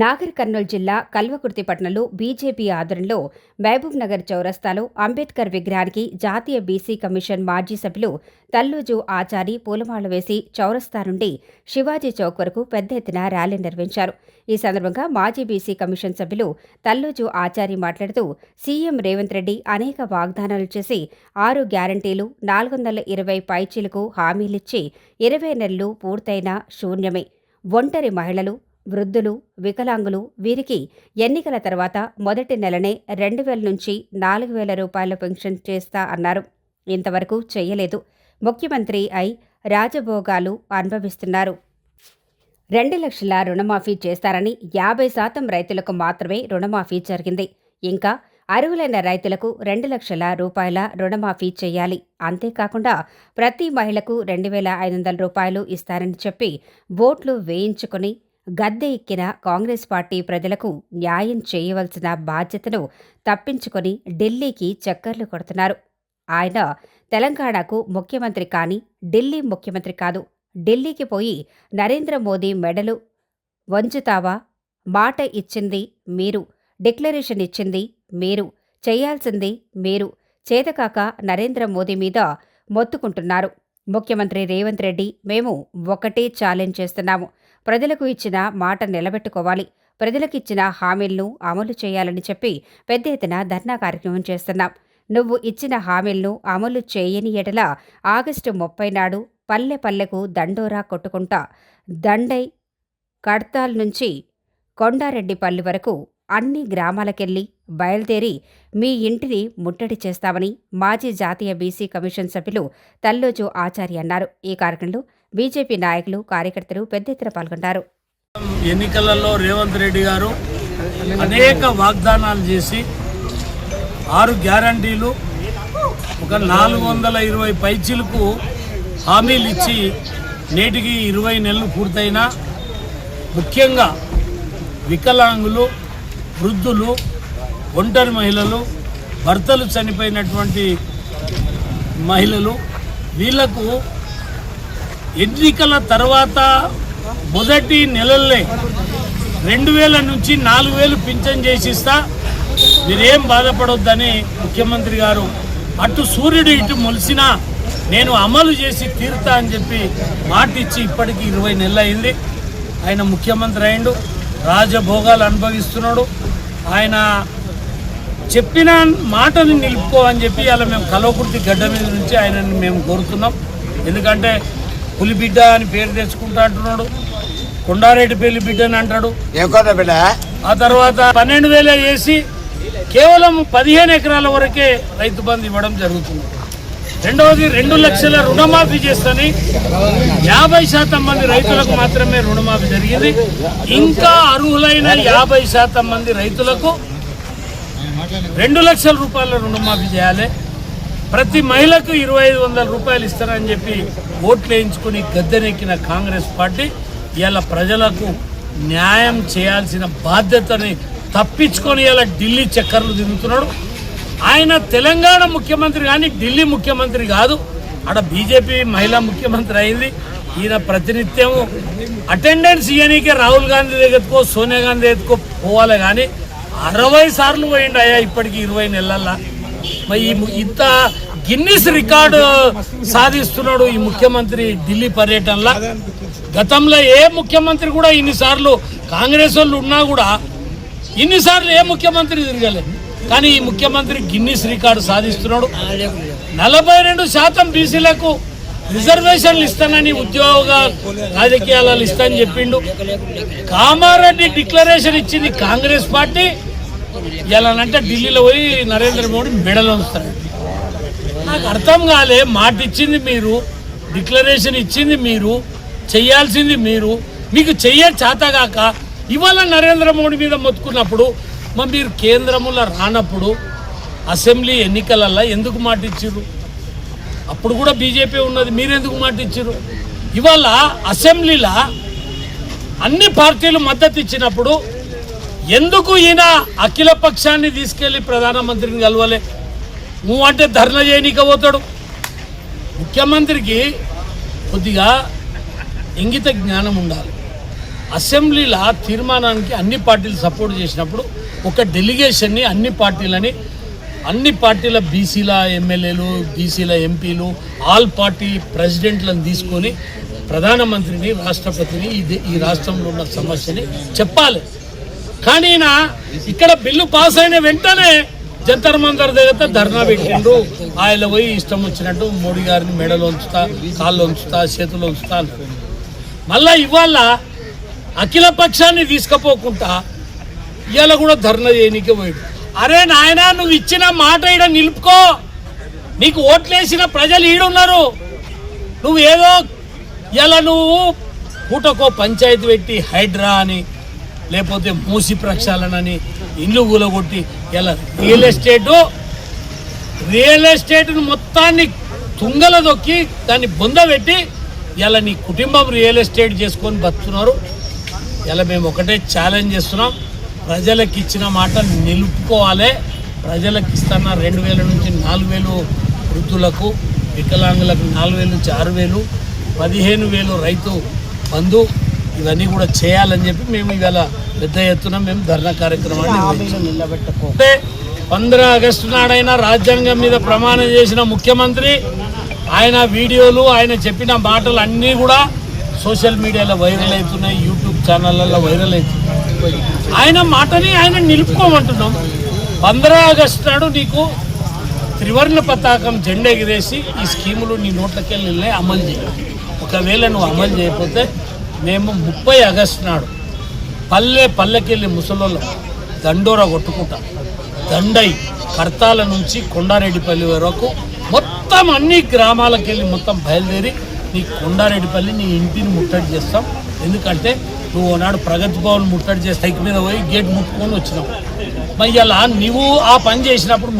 నాగర్ కర్నూలు జిల్లా కల్వకుర్తి పట్టణంలో బీజేపీ ఆధ్వర్యంలో మహబూబ్ నగర్ చౌరస్తాలో అంబేద్కర్ విగ్రహానికి జాతీయ బీసీ కమిషన్ మాజీ సభ్యులు తల్లూజు ఆచారి పూలమాల వేసి చౌరస్తా నుండి శివాజీ చౌక్ వరకు పెద్ద ఎత్తున ర్యాలీ నిర్వహించారు. ఈ సందర్భంగా మాజీ బీసీ కమిషన్ సభ్యులు తల్లూజు ఆచారి మాట్లాడుతూ సీఎం రేవంత్ రెడ్డి అనేక వాగ్దానాలు చేసి ఆరు గ్యారంటీలు నాలుగు వందల ఇరవై పైచీలకు హామీలిచ్చి ఇరవై నెలలు పూర్తయిన శూన్యమే. ఒంటరి మహిళలు వృద్ధులు వికలాంగులు వీరికి ఎన్నికల తర్వాత మొదటి నెలనే రెండు వేల నుంచి నాలుగు వేల రూపాయల పెన్షన్ చేస్తా అన్నారు. ఇంతవరకు చేయలేదు. ముఖ్యమంత్రి అయి రాజభోగాలు అనుభవిస్తున్నారు. రెండు లక్షల రుణమాఫీ చేస్తారని యాభై శాతం రైతులకు మాత్రమే రుణమాఫీ జరిగింది. ఇంకా అర్హులైన రైతులకు రెండు లక్షల రూపాయల రుణమాఫీ చేయాలి. అంతేకాకుండా ప్రతి మహిళకు రెండు వేల ఐదు వందల రూపాయలు ఇస్తారని చెప్పి ఓట్లు వేయించుకుని గద్దె ఎక్కిన కాంగ్రెస్ పార్టీ ప్రజలకు న్యాయం చేయవలసిన బాధ్యతను తప్పించుకొని ఢిల్లీకి చక్కర్లు కొడుతున్నారు. ఆయన తెలంగాణకు ముఖ్యమంత్రి కాని ఢిల్లీ ముఖ్యమంత్రి కాదు. ఢిల్లీకి పోయి నరేంద్ర మోదీ మెడలు వంచుతావా? మాట ఇచ్చింది మీరు డిక్లరేషన్ ఇచ్చింది మీరు చేయాల్సింది మీరు చేతకాక నరేంద్ర మోదీ మీద మొత్తుకుంటున్నారు. ముఖ్యమంత్రి రేవంత్ రెడ్డి మేము ఒకటే ఛాలెంజ్ చేస్తున్నాము. ప్రజలకు ఇచ్చిన మాట నిలబెట్టుకోవాలి. ప్రజలకిచ్చిన హామీలను అమలు చేయాలని చెప్పి పెద్ద ఎత్తున ధర్నా కార్యక్రమం చేస్తున్నాం. నువ్వు ఇచ్చిన హామీలను అమలు చేయని ఎడల ఆగస్టు ముప్పై నాడు పల్లె పల్లెకు దండోరా కొట్టుకుంటా. దండై కడ్తాల్ నుంచి కొండారెడ్డిపల్లి వరకు అన్ని గ్రామాలకెళ్ళి బయలుదేరి మీ ఇంటిని ముట్టడి చేస్తామని మాజీ జాతీయ బీసీ కమిషన్ సభ్యులు తల్లోజు ఆచార్య అన్నారు. ఈ కార్యక్రమంలో బీజేపీ నాయకులు కార్యకర్తలు పెద్ద ఎత్తున పాల్గొన్నారు ఎన్నికలలో రేవంత్ రెడ్డి గారు అనేక వాగ్దానాలు చేసి ఆరు గ్యారంటీలు ఒక నాలుగు వందల ఇరవై పైచీలకు హామీలు ఇచ్చి నేటికి ఇరవై నెలలు పూర్తయినా ముఖ్యంగా వికలాంగులు వృద్ధులు ఒంటరి మహిళలు భర్తలు చనిపోయినటువంటి మహిళలు వీళ్ళకు ఎన్నికల తర్వాత మొదటి నెలల్లే రెండు వేల నుంచి నాలుగు వేలు పింఛన్ చేసిస్తా మీరేం బాధపడొద్దని ముఖ్యమంత్రి గారు అటు సూర్యుడు ఇటు మొలిసినా నేను అమలు చేసి తీరుతా అని చెప్పి మాట ఇచ్చి ఇప్పటికి ఇరవై నెలలు అయింది ఆయన ముఖ్యమంత్రి అయిండు రాజభోగాలు అనుభవిస్తున్నాడు. ఆయన చెప్పిన మాటని నిలుపుకో అని చెప్పి అలా మేము కలవకుర్తి గడ్డ మీద నుంచి ఆయనని మేము కోరుతున్నాం. ఎందుకంటే పులి బిడ్డ అని పేరు తెచ్చుకుంటా అంటున్నాడు. కొండారెడ్డి పెళ్ళి బిడ్డ అని అంటాడు ఆ తర్వాత పన్నెండు వేలే వేసి కేవలం పదిహేను ఎకరాల వరకే రైతు బంధు ఇవ్వడం జరుగుతుంది. రెండవది రెండు లక్షల రుణమాఫీ చేస్తని యాభై శాతం మంది రైతులకు మాత్రమే రుణమాఫీ జరిగింది. ఇంకా అర్హులైన యాభై శాతం మంది రైతులకు రెండు లక్షల రూపాయల రుణమాఫీ చేయాలి. ప్రతి మహిళకు ఇరవై ఐదు వందల రూపాయలు ఇస్తారని చెప్పి ఓట్లు వేయించుకుని గద్దెనెక్కిన కాంగ్రెస్ పార్టీ ఇలా ప్రజలకు న్యాయం చేయాల్సిన బాధ్యతని తప్పించుకొని ఇలా ఢిల్లీ చక్కర్లు తిరుగుతున్నాడు. ఆయన తెలంగాణ ముఖ్యమంత్రి కానీ ఢిల్లీ ముఖ్యమంత్రి కాదు. ఆడ బీజేపీ మహిళా ముఖ్యమంత్రి అయింది. ఈయన ప్రతినిత్యం అటెండెన్స్ ఇవ్వనీకే రాహుల్ గాంధీ దగ్గరకో సోనియా గాంధీ దగ్గరకో పోవాలి కానీ అరవై సార్లు పోయిండు అయ్యా ఇప్పటికి ఇరవై నెలల్లో. మరి ఈ ఇంత గిన్నిస్ రికార్డు సాధిస్తున్నాడు ఈ ముఖ్యమంత్రి ఢిల్లీ పర్యటనలో. గతంలో ఏ ముఖ్యమంత్రి కూడా ఇన్నిసార్లు కాంగ్రెస్ వాళ్ళు ఉన్నా కూడా ఇన్నిసార్లు ఏ ముఖ్యమంత్రి తిరగలేదు కానీ ఈ ముఖ్యమంత్రి గిన్నిస్ రికార్డు సాధిస్తున్నాడు. నలభై రెండు శాతం బీసీలకు రిజర్వేషన్లు ఇస్తానని ఉద్యోగ రాజకీయాలలో ఇస్తానని చెప్పిండు. కామారెడ్డి డిక్లరేషన్ ఇచ్చింది కాంగ్రెస్ పార్టీ. ఎలానంటే ఢిల్లీలో పోయి నరేంద్ర మోడీ మెడలు వస్తాడు నాకు అర్థం కాలే మాట ఇచ్చింది మీరు డిక్లరేషన్ ఇచ్చింది మీరు చేయాల్సింది మీరు. మీకు చెయ్య చేతగాక ఇవాళ నరేంద్ర మోడీ మీద మొత్తుకున్నప్పుడు మరి మీరు కేంద్రంలో రానప్పుడు అసెంబ్లీ ఎన్నికలల్లో ఎందుకు మాట ఇచ్చిర్రు అప్పుడు కూడా బీజేపీ ఉన్నది. మీరు ఎందుకు మాట ఇచ్చిర్రు? ఇవాళ అసెంబ్లీలో అన్ని పార్టీలు మద్దతు ఇచ్చినప్పుడు ఎందుకు ఈయన అఖిల పక్షాన్ని తీసుకెళ్ళి ప్రధానమంత్రిని కలవలే? నువ్వు అంటే ధర్నా చేయనీక పోతాడు ముఖ్యమంత్రికి కొద్దిగా ఇంగిత జ్ఞానం ఉండాలి. అసెంబ్లీలో తీర్మానానికి అన్ని పార్టీలు సపోర్ట్ చేసినప్పుడు ఒక డెలిగేషన్ని అన్ని పార్టీలని అన్ని పార్టీల బీసీల ఎమ్మెల్యేలు బీసీల ఎంపీలు ఆల్ పార్టీ ప్రెసిడెంట్లను తీసుకొని ప్రధానమంత్రిని రాష్ట్రపతిని ఇది ఈ రాష్ట్రంలో ఉన్న సమస్యని చెప్పాలి. కానీ ఇక్కడ బిల్లు పాస్ అయిన వెంటనే జంతర్ మంతర్ దగ్గర ధర్నా పెట్టిండ్రు ఆయన పోయి ఇష్టం వచ్చినట్టు మోడీ గారిని మెడలో ఉంచుతా కాళ్ళు ఉంచుతా చేతులు ఉంచుతా మళ్ళా ఇవాళ అఖిల పక్షాన్ని తీసుకుపోకుండా ఇవాళ కూడా ధర్నా చేయనీకే పోయాడు. అరే నాయనా నువ్వు ఇచ్చిన మాట ఈడ నిలుపుకో. నీకు ఓట్లేసిన ప్రజలు ఈడున్నారు. నువ్వు ఏదో ఇలా నువ్వు పూటకో పంచాయతీ పెట్టి హైడ్రా అని లేకపోతే మూసి ప్రక్షాళనని ఇల్లు కూలగొట్టి ఇలా రియల్ ఎస్టేటు రియల్ ఎస్టేట్ను మొత్తాన్ని తుంగల దొక్కి దాన్ని బొందబెట్టి ఇలా నీ కుటుంబం రియల్ ఎస్టేట్ చేసుకొని బతుకుతున్నారు. ఇలా మేము ఒకటే ఛాలెంజ్ చేస్తున్నాం. ప్రజలకు ఇచ్చిన మాట నిలుపుకోవాలి. ప్రజలకు ఇస్తున్న రెండు వేల నుంచి నాలుగు వేలు వృద్ధులకు వికలాంగులకు నాలుగు వేలు నుంచి ఆరు వేలు పదిహేను వేలు రైతు బంధు ఇవన్నీ కూడా చేయాలని చెప్పి మేము ఇవాళ పెద్ద ఎత్తున మేము ధర్నా కార్యక్రమాన్ని నిలబెట్టుకుంటే పంద్ర ఆగస్టు నాడైనా రాజ్యాంగం మీద ప్రమాణం చేసిన ముఖ్యమంత్రి ఆయన వీడియోలు ఆయన చెప్పిన మాటలు అన్నీ కూడా సోషల్ మీడియాలో వైరల్ అవుతున్నాయి యూట్యూబ్ ఛానళ్ళల్లో వైరల్ అవుతున్నాయి. ఆయన మాటని ఆయన నిలుపుకోమంటున్నాం. పంద్రా ఆగస్టు నాడు నీకు త్రివర్ణ పతాకం జెండా ఎగిరేసి ఈ స్కీములు నీ నోట్లకెళ్ళి వెళ్ళి అమలు చేయాలి. ఒకవేళ నువ్వు అమలు చేయకపోతే మేము ముప్పై ఆగస్టు నాడు పల్లె పల్లెకెళ్ళి ముసలోళ్ళం దండోరా కొట్టుకుంటాం. దండై కర్తాల నుంచి కొండారెడ్డిపల్లి వరకు మొత్తం అన్ని గ్రామాలకెళ్ళి మొత్తం బయలుదేరి నీ కొండారెడ్డిపల్లి నీ ఇంటిని ముట్టడి చేస్తాం. ఎందుకంటే నువ్వు నాడు ప్రగతి భవన్ ముట్టడి చేసి హైక్ మీద పోయి గేట్ ముట్టుకొని వచ్చినావు. మరి అలా నువ్వు ఆ పని చేసినప్పుడు